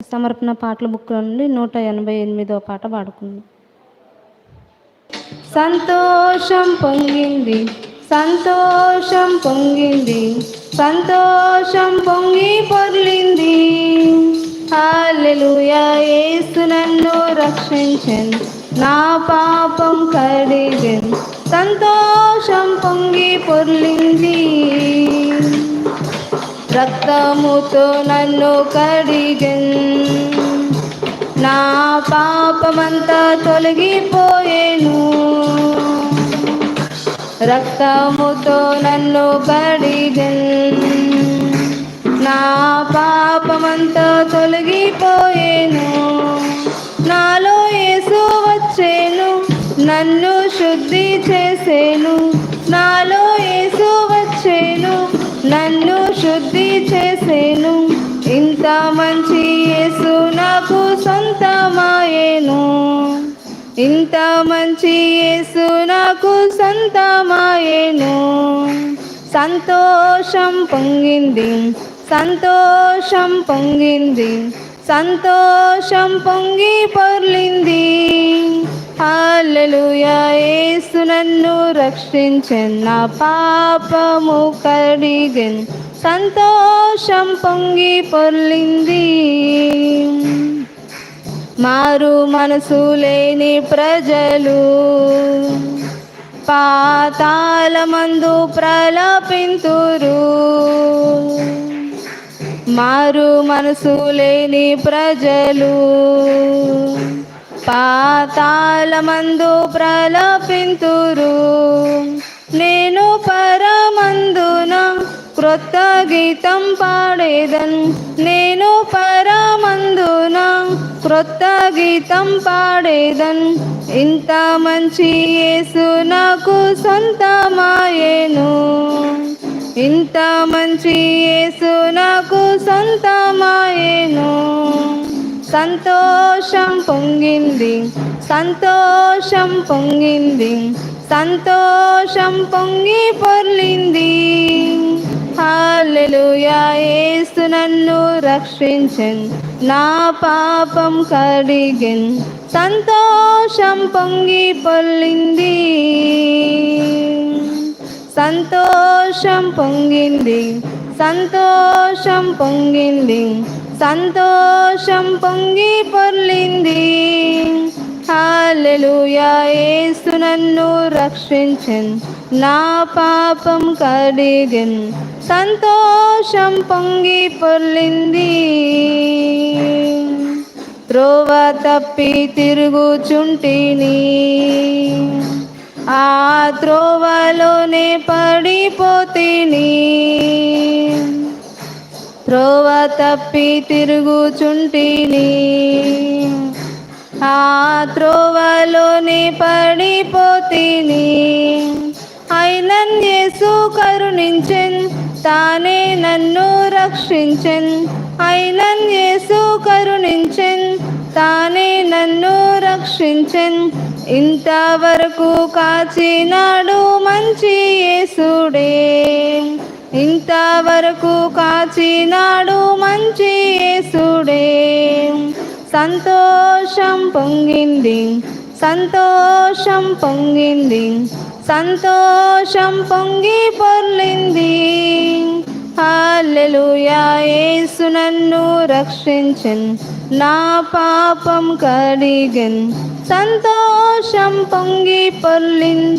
సమర్పణ పాటల బుక్ నుండి నూట ఎనభై ఎనిమిదో పాట పాడుకుంది. సంతోషం పొంగింది సంతోషం పొంగింది సంతోషం పొంగి పొర్లింది హాలెలూయా యేసు నన్ను రక్షించను నా పాపం కడిగను. సంతోషం పొంగి పొర్లింది రక్తముతో నన్ను కడిగన్. నా పాపమంతా తొలగిపోయేను. రక్తముతో నన్ను కడిగన్. నా పాపమంతా తొలగిపోయేను. నాలో యేసు వచ్చేను నన్ను శుద్ధి చేసేను. నాలో సొంతమాయేను. ఇంత మంచి యేసు నాకు సొంతమాయేను. సంతోషం పొంగింది సంతోషం పొంగింది సంతోషం పొంగి పొర్లింది. హాలెలూయా యేసు నన్ను రక్షించెన్ నా పాపము కడిగెన్ సంతోషం పొంగి పొర్లింది. మారు మనసు లేని ప్రజలు పాతాళమందు ప్రలపింతురు. మారు మనసు లేని ప్రజలు పాతాళమందు ప్రలపింతురు. భక్త గీతం పాడేదన్ నేను పరమందున? క్రొత్త గీతం పాడేదన్ ఇంత మంచి యేసు నాకు సొంతమాయేను. ఇంత మంచి యేసు నాకు సొంతమాయేను. సంతోషం పొంగింది సంతోషం పొంగింది సంతోషం పొంగి పొర్లింది. హాలెలూయా యేసు నన్ను రక్షించన్. నా పాపం కడిగెన్. సంతోషం పొంగి పొల్లింది. సంతోషం పొంగింది. సంతోషం పొంగింది. సంతోషం పొంగి పొర్లింది. హాలెలూయా యేసు నన్ను రక్షించన్. నా పాపం కడిగన్ సంతోషం పొంగి పొల్లింది త్రోవ తప్పి తిరుగుచుంటిని. ఆ త్రోవలోనే పడిపోతిని. త్రోవ తప్పి తిరుగుచుంటిని. ఆ త్రోవలోనే పడిపోతిని. అయినన్ యేసు కరుణించెన్ తానే నన్ను రక్షించెన్. అయినన్ యేసు కరుణించెన్ తానే నన్ను రక్షించెన్. ఇంతవరకు కాచినాడు మంచి యేసుడే. ఇంతవరకు కాచినాడు మంచి సంతోషం పొంగింది. సంతోషం పొంగింది. సంతోషం పొంగి పొర్లింది. హాలెలూయా యేసు నన్ను రక్షించన్. నా పాపం కడిగన్. సంతోషం పొంగి పొర్లింది.